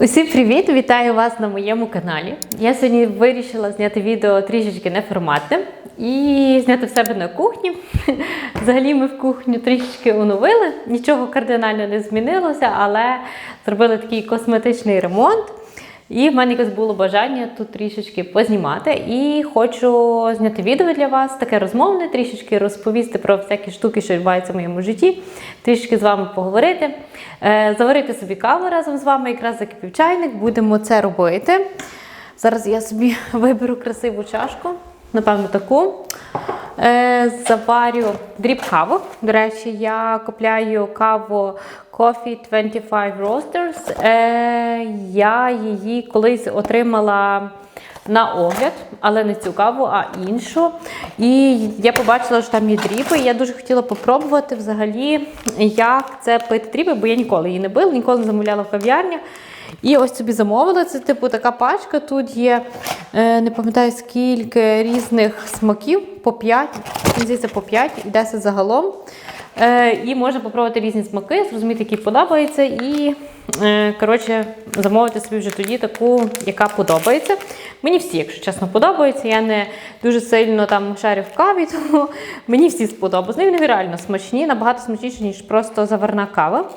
Усім привіт! Вітаю вас на моєму каналі. Я сьогодні вирішила зняти відео трішечки неформатне і зняти в себе на кухні. Взагалі ми в кухню трішечки оновили, нічого кардинально не змінилося, але зробили такий косметичний ремонт. І в мене якось було бажання тут трішечки познімати. І хочу зняти відео для вас, таке розмовне, трішечки розповісти про всякі штуки, що відбуваються в моєму житті, трішки з вами поговорити, е, заварити собі каву разом з вами, якраз закипів чайник, будемо це робити. Зараз я собі виберу красиву чашку, напевно, таку. Е, заварю дріб каву. До речі, я купляю каву Coffee 25 Roasters. Е, я її колись отримала на огляд, але не цю каву, а іншу. І я побачила, що там є дріби. Я дуже хотіла попробувати взагалі, як це пити дріби, бо я ніколи її не била, ніколи не замовляла в кав'ярні. І ось собі замовила. Це типу така пачка. Тут є, е, не пам'ятаю скільки різних смаків, по 5, здається, по 5 і 10 загалом. Е, і можна попробувати різні смаки, зрозуміти, які подобаються, і е, коротше, замовити собі вже тоді таку, яка подобається. Мені всі, якщо чесно, подобаються. Я не дуже сильно там шарю в каві, тому мені всі сподобалися. Ну, вони реально смачні, набагато смачніші, ніж просто заварна кава.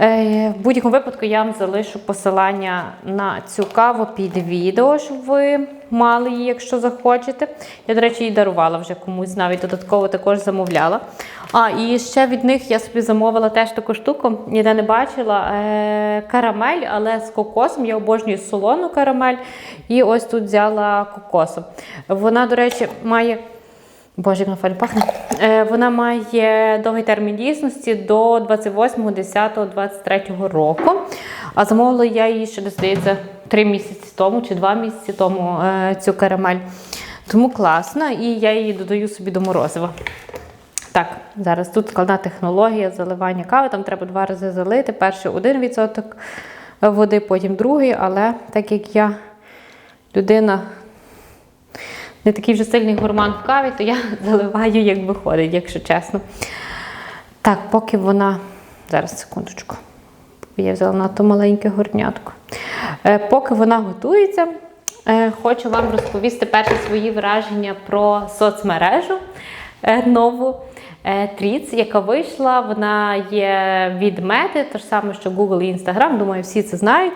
Е, В будь-якому випадку я вам залишу посилання на цю каву під відео, щоб ви мали її, якщо захочете. Я, до речі, її дарувала вже комусь, навіть додатково також замовляла. А, і ще від них я собі замовила теж таку штуку, ніде не бачила. Е, карамель, але з кокосом. Я обожнюю солону карамель. І ось тут взяла кокосом. Вона, до речі, має. Боже, як на фалі пахне. Е, вона має довгий термін дійсності до 28.10.23 року. А замовила я її ще, здається, 3 місяці тому чи 2 місяці тому е, цю карамель. Тому класна, і я її додаю собі до морозива. Так, зараз тут складна технологія заливання кави. Там треба два рази залити. Перший 1% води, потім другий, але так як я людина не такий вже сильний гурман в каві, то я заливаю, як виходить, якщо чесно. Так, поки вона. Зараз секундочку. Я взяла надто маленьке горнятко. Е, поки вона готується, е, хочу вам розповісти перші свої враження про соцмережу е, нову. Е, Тріц, яка вийшла, вона є від мети, те ж саме, що Google і Instagram, думаю, всі це знають.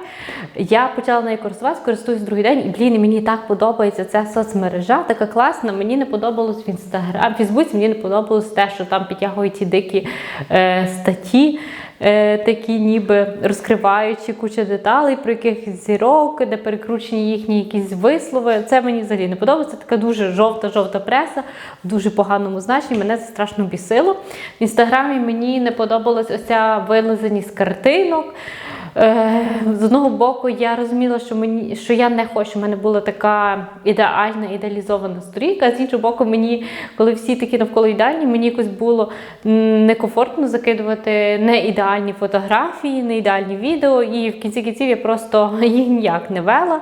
Я почала нею користуватися, користуюсь другий день, і блін, мені так подобається ця соцмережа, така класна. Мені не подобалось в Instagram, в Фейсбуці мені не подобалось те, що там підтягують ті дикі е, статті. Е, Такі ніби розкриваючи кучу деталей, про яких зірок, де перекручені їхні якісь вислови. Це мені взагалі не подобається. Така дуже жовта-жовта преса в дуже поганому значенні. Мене це страшно бісило. В інстаграмі мені не подобалась оця вилизаність картинок. Е, З одного боку, я розуміла, що мені що я не хочу, У мене була така ідеальна, ідеалізована сторінка. З іншого боку, мені, коли всі такі навколо ідеальні, мені якось було некомфортно закидувати не ідеальні фотографії, не ідеальні відео. І в кінці кінців я просто їх ніяк не вела.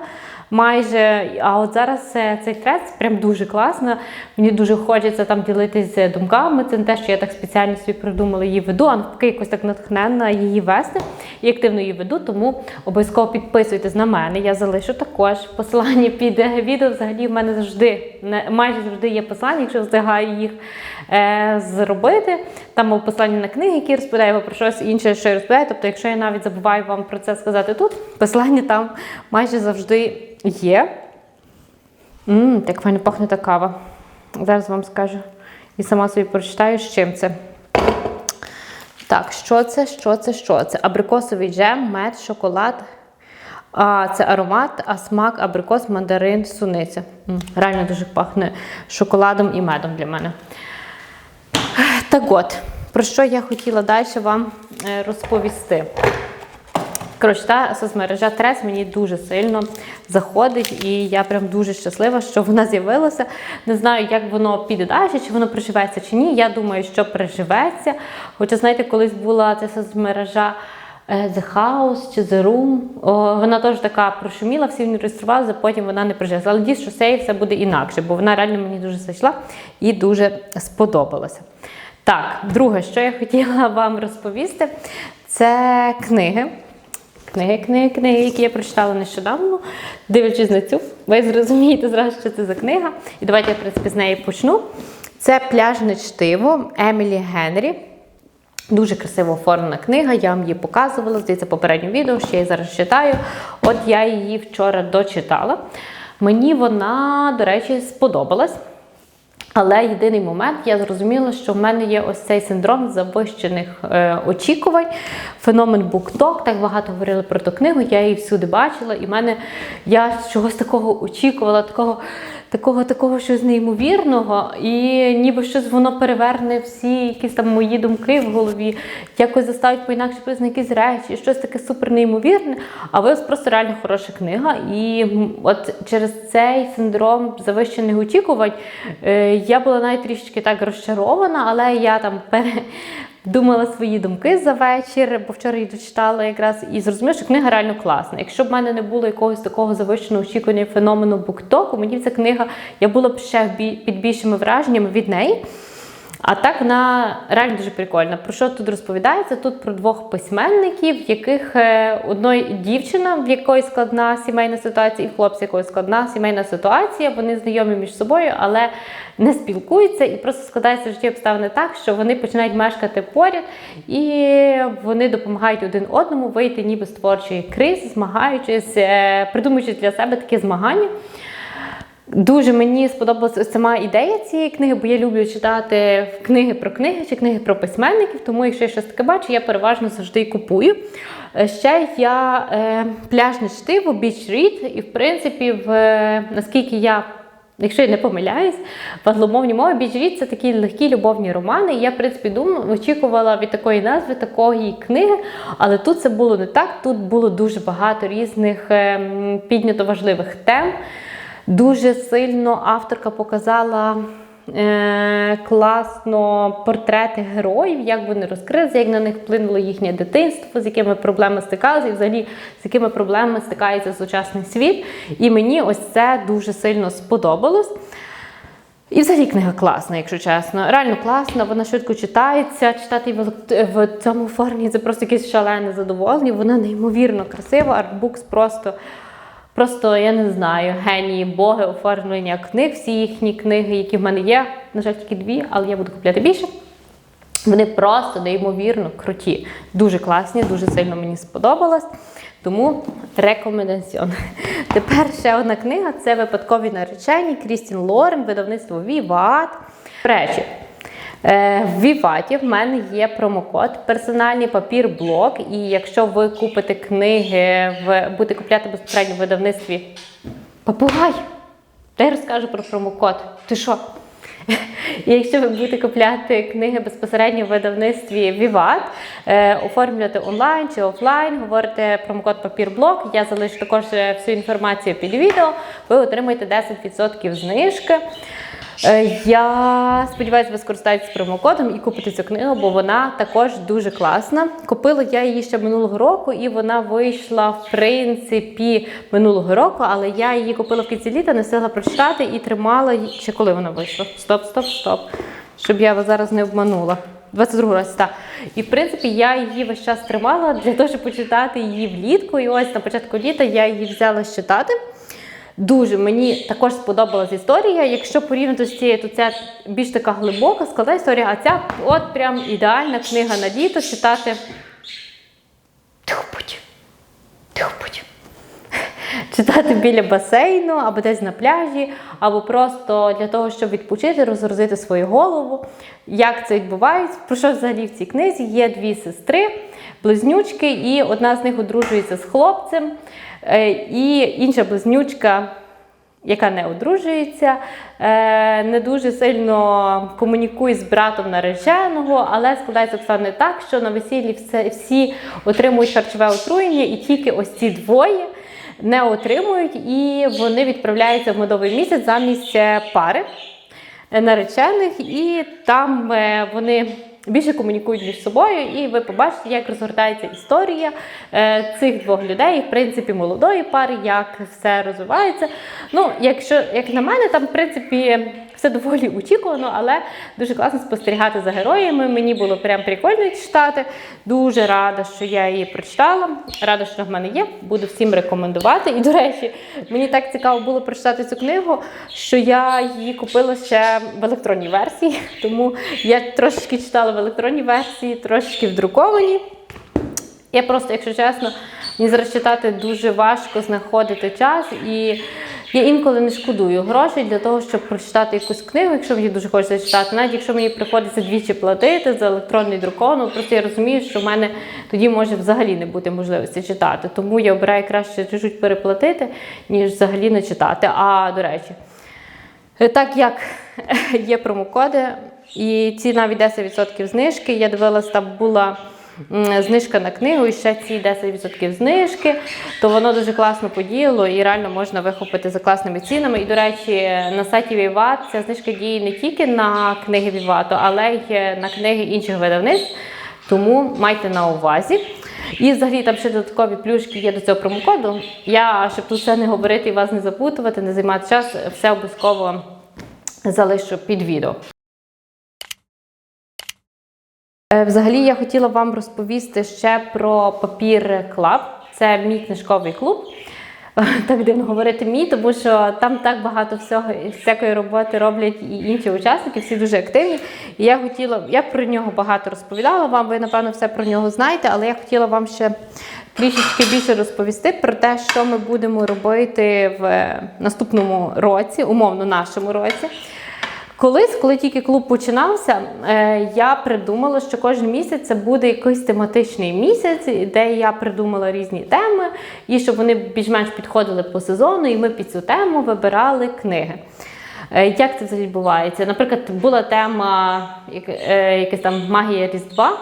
Майже, а от зараз цей трец прям дуже класно. Мені дуже хочеться там ділитися думками. Це не те, що я так спеціально собі придумала її веду, а навпаки, якось так натхненна її вести і активно її веду. Тому обов'язково підписуйтесь на мене. Я залишу також посилання під відео. Взагалі в мене завжди майже завжди є посилання, якщо встигаю їх зробити. Там посилання на книги, які або про щось інше, що я розповідаю. Тобто, якщо я навіть забуваю вам про це сказати тут, посилання там майже завжди є. Ммм, так файно пахне та кава. Зараз вам скажу. І сама собі прочитаю, з чим це. Так, що це, що це, що це? Абрикосовий джем, мед, шоколад. А, це аромат, а смак абрикос, мандарин, суниця. Реально дуже пахне шоколадом і медом для мене. Так от, про що я хотіла далі вам е, розповісти. Коротше, та соцмережа Трес мені дуже сильно заходить, і я прям дуже щаслива, що вона з'явилася. Не знаю, як воно піде далі, чи воно приживеться чи ні. Я думаю, що приживеться. Хоча, знаєте, колись була ця соцмережа е, The House чи The Room. О, вона теж така прошуміла, всі ній реєструвалися, потім вона не прижилася. Але надіюсь, що все буде інакше, бо вона реально мені дуже зайшла і дуже сподобалася. Так, друге, що я хотіла вам розповісти, це книги. Книги, книги, книги, які я прочитала нещодавно, дивлячись на цю, ви зрозумієте зразу, що це за книга. І давайте я, в принципі, з неї почну. Це пляжне чтиво Емілі Генрі. Дуже красиво оформлена книга, я вам її показувала, здається, попередньому відео, ще я зараз читаю. От я її вчора дочитала. Мені вона, до речі, сподобалась. Але єдиний момент, я зрозуміла, що в мене є ось цей синдром завищених е, очікувань, феномен букток. Так багато говорили про ту книгу, я її всюди бачила, і в мене я чогось такого очікувала, такого, такого, такого щось неймовірного, і ніби щось воно переверне всі якісь там мої думки в голові, якось заставить по-інакше на якісь речі, щось таке супер неймовірне. А виявилось просто реально хороша книга. І от через цей синдром завищених очікувань е, я була навіть трішечки так розчарована, але я там пере. Думала свої думки за вечір, бо вчора її дочитала якраз і зрозуміла, що книга реально класна. Якщо б в мене не було якогось такого завищеного очікування феномену буктоку, мені ця книга я була б ще під більшими враженнями від неї. А так вона реально дуже прикольна. Про що тут розповідається? Тут про двох письменників, яких е, одної дівчина, в якої складна сімейна ситуація, і хлопця, в якої складна сімейна ситуація. Вони знайомі між собою, але не спілкуються, і просто складаються житті обставини так, що вони починають мешкати поряд, і вони допомагають один одному вийти ніби з творчої кризи, змагаючись, е, придумуючи для себе такі змагання. Дуже мені сподобалася сама ідея цієї книги, бо я люблю читати книги про книги чи книги про письменників. Тому, якщо я щось таке бачу, я переважно завжди купую. Е, Ще я е, пляжне чтиво, Beach Read, і в принципі, в, е, наскільки я. Якщо я не помиляюсь, в англомовній мові Beach Read – це такі легкі любовні романи. І я, в принципі, думала, очікувала від такої назви такої книги, але тут це було не так. Тут було дуже багато різних е, піднято важливих тем. Дуже сильно авторка показала е, класно портрети героїв, як вони розкрилися, як на них вплинуло їхнє дитинство, з якими проблеми стикалися, і взагалі з якими проблемами стикається сучасний світ. І мені ось це дуже сильно сподобалось. І взагалі книга класна, якщо чесно. Реально класна, вона швидко читається. Читати її в цьому формі це просто якесь шалене задоволення. Вона неймовірно красива. Артбукс просто, просто я не знаю, генії, боги оформлення книг. Всі їхні книги, які в мене є. На жаль, тільки дві, але я буду купляти більше. Вони просто неймовірно круті, дуже класні, дуже сильно мені сподобалось. Тому рекомендаціон. Тепер ще одна книга це випадкові наречені Крістін Лорен, видавництво Віват. Речі, в Віваті в мене є промокод персональний папір блок. І якщо ви купите книги, в будете купляти безпосередньо в видавництві Папугай! Та я розкажу про промокод. Ти що? Якщо ви будете купляти книги безпосередньо в видавництві Vivat, е, оформлювати онлайн чи офлайн, говорите промокод папірблок. Я залишу також е, всю інформацію під відео. Ви отримаєте 10% знижки. Е, Я сподіваюся, ви скористаєтесь промокодом і купите цю книгу, бо вона також дуже класна. Купила я її ще минулого року, і вона вийшла в принципі минулого року, але я її купила в кінці літа, не встигла прочитати і тримала її. Ще коли вона вийшла? Стоп, стоп, стоп. Щоб я вас зараз не обманула. 22 році, так. І в принципі я її весь час тримала для того, щоб почитати її влітку. І ось на початку літа я її взяла читати. Дуже мені також сподобалась історія. Якщо порівняти з цією, то ця більш така глибока, складна історія, а ця от прям ідеальна книга на літо читати. Тихо будь. Тихо будь. Читати біля басейну, або десь на пляжі, або просто для того, щоб відпочити, розгрузити свою голову. Як це відбувається? Про що взагалі в цій книзі? Є дві сестри, близнючки, і одна з них одружується з хлопцем, е, і інша близнючка. Яка не одружується, е, не дуже сильно комунікує з братом нареченого, але складається обставини так, що на весіллі всі отримують харчове отруєння, і тільки ось ці двоє не отримують, і вони відправляються в медовий місяць замість е, пари е, наречених, і там е, вони більше комунікують між собою, і ви побачите, як розгортається історія е, цих двох людей, в принципі, молодої пари, як все розвивається. Ну, якщо як на мене, там в принципі все доволі очікувано, але дуже класно спостерігати за героями. Мені було прям прикольно читати. Дуже рада, що я її прочитала. Рада, що в мене є. Буду всім рекомендувати. І, до речі, мені так цікаво було прочитати цю книгу, що я її купила ще в електронній версії. Тому я трошечки читала в електронній версії, трошечки в друкованій. Я просто, якщо чесно, мені зараз читати дуже важко знаходити час, і я інколи не шкодую грошей для того, щоб прочитати якусь книгу, якщо мені дуже хочеться читати. Навіть якщо мені приходиться двічі платити за електронний друкон, просто я розумію, що в мене тоді може взагалі не бути можливості читати. Тому я обираю краще чуть-чуть переплатити, ніж взагалі не читати. А до речі, так як є промокоди, і ці навіть 10% знижки, я дивилася, там була знижка на книгу, і ще ці 10% знижки, то воно дуже класно подіяло і реально можна вихопити за класними цінами. І, до речі, на сайті Vivat ця знижка діє не тільки на книги Vivat, але й на книги інших видавництв. Тому майте на увазі. І взагалі там ще додаткові плюшки є до цього промокоду. Я, щоб тут все не говорити і вас не запутувати, не займати час, все обов'язково залишу під відео. Е, Взагалі я хотіла вам розповісти ще про папір Клаб. Це мій книжковий клуб. Так дивно говорити мій, тому що там так багато всього всякої роботи роблять і інші учасники, всі дуже активні. І я хотіла, я про нього багато розповідала вам. Ви напевно все про нього знаєте, але я хотіла вам ще трішечки більше розповісти про те, що ми будемо робити в наступному році, умовно нашому році. Колись, коли тільки клуб починався, е, я придумала, що кожен місяць це буде якийсь тематичний місяць, де я придумала різні теми, і щоб вони більш-менш підходили по сезону, і ми під цю тему вибирали книги. Е, Як це відбувається? Наприклад, була тема е, якась там магія Різдва.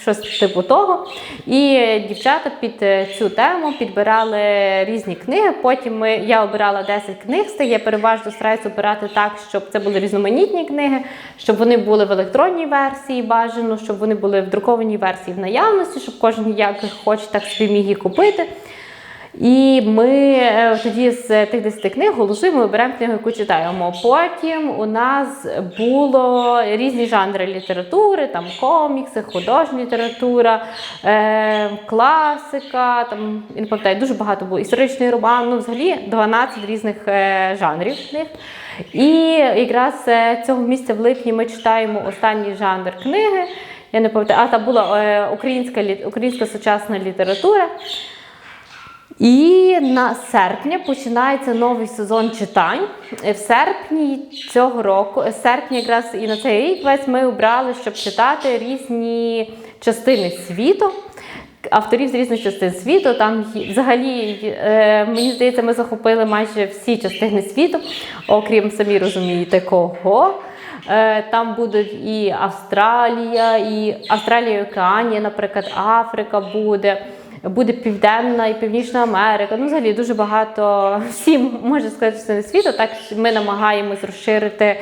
Щось типу того. І дівчата під е, цю тему підбирали різні книги. Потім ми, я обирала 10 книг. Я переважно стараюся обирати так, щоб це були різноманітні книги, щоб вони були в електронній версії бажано, щоб вони були в друкованій версії в наявності, щоб кожен як хоче, так собі міг її купити. І ми е, тоді з тих 10 книг голосуємо, вибираємо книгу, яку читаємо. Потім у нас було різні жанри літератури, там комікси, художня література, е, класика, там я не пам'ятаю, дуже багато було історичний роман, ну взагалі 12 різних е, жанрів книг. І якраз е, цього місця в липні ми читаємо останній жанр книги. Я не пам'ятаю, а там була українська, українська сучасна література. І на серпня починається новий сезон читань. В серпні цього року, серпні якраз і на цей рік весь ми обрали, щоб читати різні частини світу. Авторів з різних частин світу. Там взагалі, е, мені здається, ми захопили майже всі частини світу, окрім самі розумієте, кого. Е, Там будуть і Австралія, і Австралія, і Океанія, наприклад, Африка буде. Буде Південна і Північна Америка. Ну, взагалі дуже багато всім можна сказати, частини світу. Так ми намагаємось розширити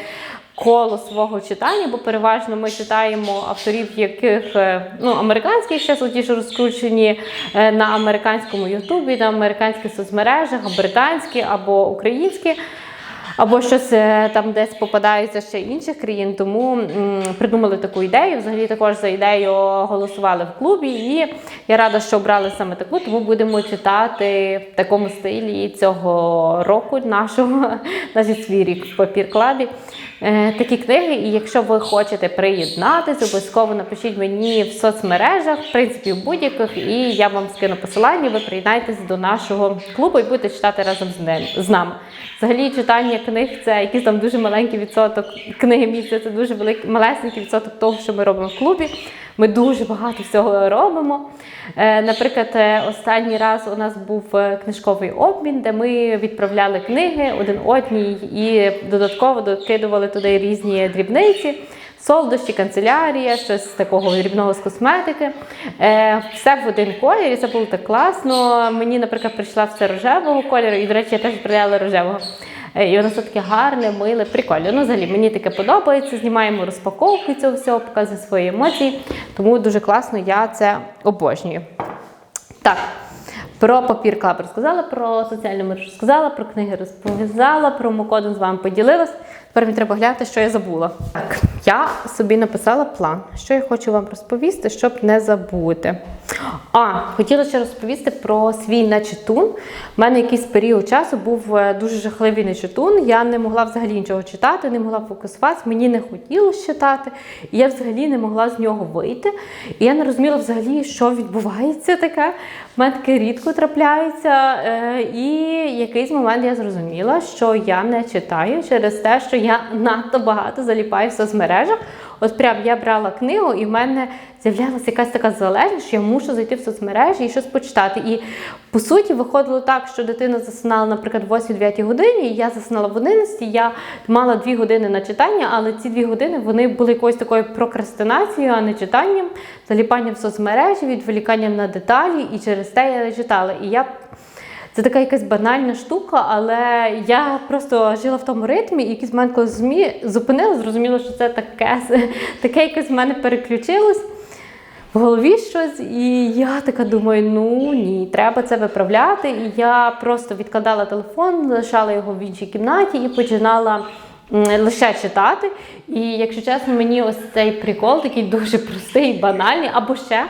коло свого читання, бо переважно ми читаємо авторів, яких е, ну, американських ще ті, розкручені е, на американському Ютубі, на американських соцмережах, британські або українські. Або щось е, там десь попадається ще інших країн, тому придумали таку ідею. Взагалі також за ідею голосували в клубі, і я рада, що обрали саме таку, тому будемо читати в такому стилі цього року нашого на свій рік в папір клабі. Е, Такі книги, і якщо ви хочете приєднатися, обов'язково напишіть мені в соцмережах, в принципі, в будь-яких, і я вам скину посилання. Ви приєднайтеся до нашого клубу і будете читати разом з нами. Взагалі, читання книг це якийсь там дуже маленький відсоток книги місця, це дуже великий малесенький відсоток того, що ми робимо в клубі. Ми дуже багато всього робимо. Е, Наприклад, е, останній раз у нас був е, книжковий обмін, де ми відправляли книги один одній і додатково докидували туди різні дрібниці. Солодощі, канцелярія, щось такого дрібного з косметики. Е, все в один колір, і це було так класно. Мені, наприклад, прийшла все рожевого кольору, і, до речі, я теж відправляла рожевого. Е, І воно все таке гарне, миле, прикольне. Ну, взагалі, мені таке подобається. Знімаємо розпаковку цього всього, показує свої емоції. Тому дуже класно, я це обожнюю. Так, Про папір клаб розказала, про соціальну мережу розказала, про книги розповідала, про мокодом з вами поділилась. Тепер мені треба глянути, що я забула. Так, я собі написала план, що я хочу вам розповісти, щоб не забути. А, хотіла ще розповісти про свій нечитун. У мене якийсь період часу був е, дуже жахливий нечитун. Я не могла взагалі нічого читати, не могла фокусуватися, мені не хотілося читати, і я взагалі не могла з нього вийти. І я не розуміла взагалі, що відбувається таке. У мене таке рідко трапляється. Е, І якийсь момент я зрозуміла, що я не читаю через те, що я надто багато заліпаю в соцмережах. От прям я брала книгу, і в мене з'являлася якась така залежність, що я мушу зайти в соцмережі і щось почитати. І по суті виходило так, що дитина засинала, наприклад, в 8-9 годині, і я засинала в 11, я мала 2 години на читання, але ці 2 години вони були якоюсь такою прокрастинацією, а не читанням, заліпанням в соцмережі, відволіканням на деталі, і через те я не читала. І я це така якась банальна штука, але я просто жила в тому ритмі, і якийсь момент, коли змі зупинила, зрозуміла, що це таке, таке якось в мене переключилось в голові щось, і я така думаю, ну ні, треба це виправляти. І я просто відкладала телефон, лишала його в іншій кімнаті і починала. Лише читати, і якщо чесно, мені ось цей прикол такий дуже простий, банальний. Або ще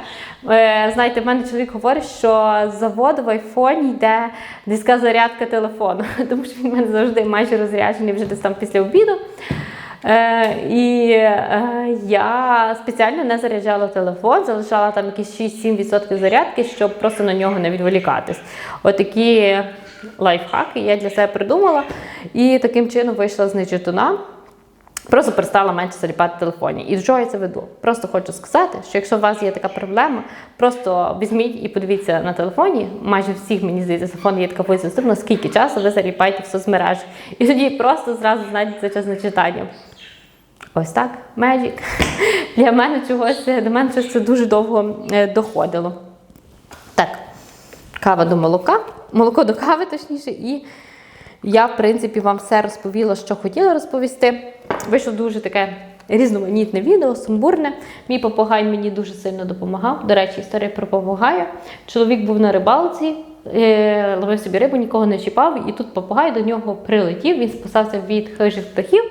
е, знаєте, в мене чоловік говорить, що з заводу в айфоні йде низька зарядка телефону, тому що він в мене завжди майже розряджений вже десь там після обіду. Е, і е, я спеціально не заряджала телефон, залишала там якісь 6-7% зарядки, щоб просто на нього не відволікатись. Отакі лайфхаки я для себе придумала. І таким чином вийшла з нечитуна. Просто перестала менше заліпати в телефоні. І до чого я це веду? Просто хочу сказати, що якщо у вас є така проблема, просто візьміть і подивіться на телефоні. Майже всіх, мені здається, телефон є така доступна, скільки часу ви заліпаєте в соцмережі. І тоді просто зразу знайдеться час на читання. Ось так, Magic. Для мене чогось, до мене це дуже довго е, доходило. Так, кава до молока, молоко до кави, точніше, і я, в принципі, вам все розповіла, що хотіла розповісти. Вийшло дуже таке різноманітне відео, сумбурне. Мій попугай мені дуже сильно допомагав. До речі, історія про попугая. Чоловік був на рибалці, е, ловив собі рибу, нікого не чіпав, і тут попугай до нього прилетів. Він спасався від хижих птахів.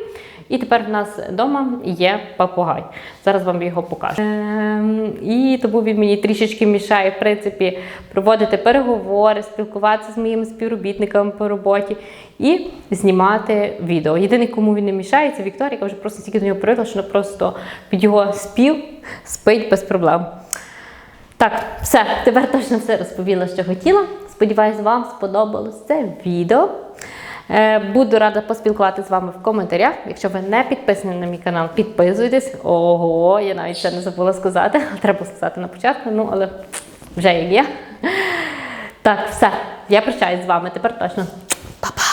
І тепер в нас вдома є попугай. Зараз вам його покажу. Ем, і тому він мені трішечки мішає, в принципі, проводити переговори, спілкуватися з моїми співробітниками по роботі і знімати відео. Єдиний, кому він не мішає, це Вікторія, яка вже просто стільки до нього привикла, що вона просто під його спів спить без проблем. Так, все, тепер точно все розповіла, що хотіла. Сподіваюсь, вам сподобалось це відео. Е, Буду рада поспілкуватися з вами в коментарях. Якщо ви не підписані на мій канал, підписуйтесь. Ого, я навіть ще не забула сказати. Треба сказати на початку, ну але вже як є. Так, все. Я прощаюсь з вами. Тепер точно. Па-па!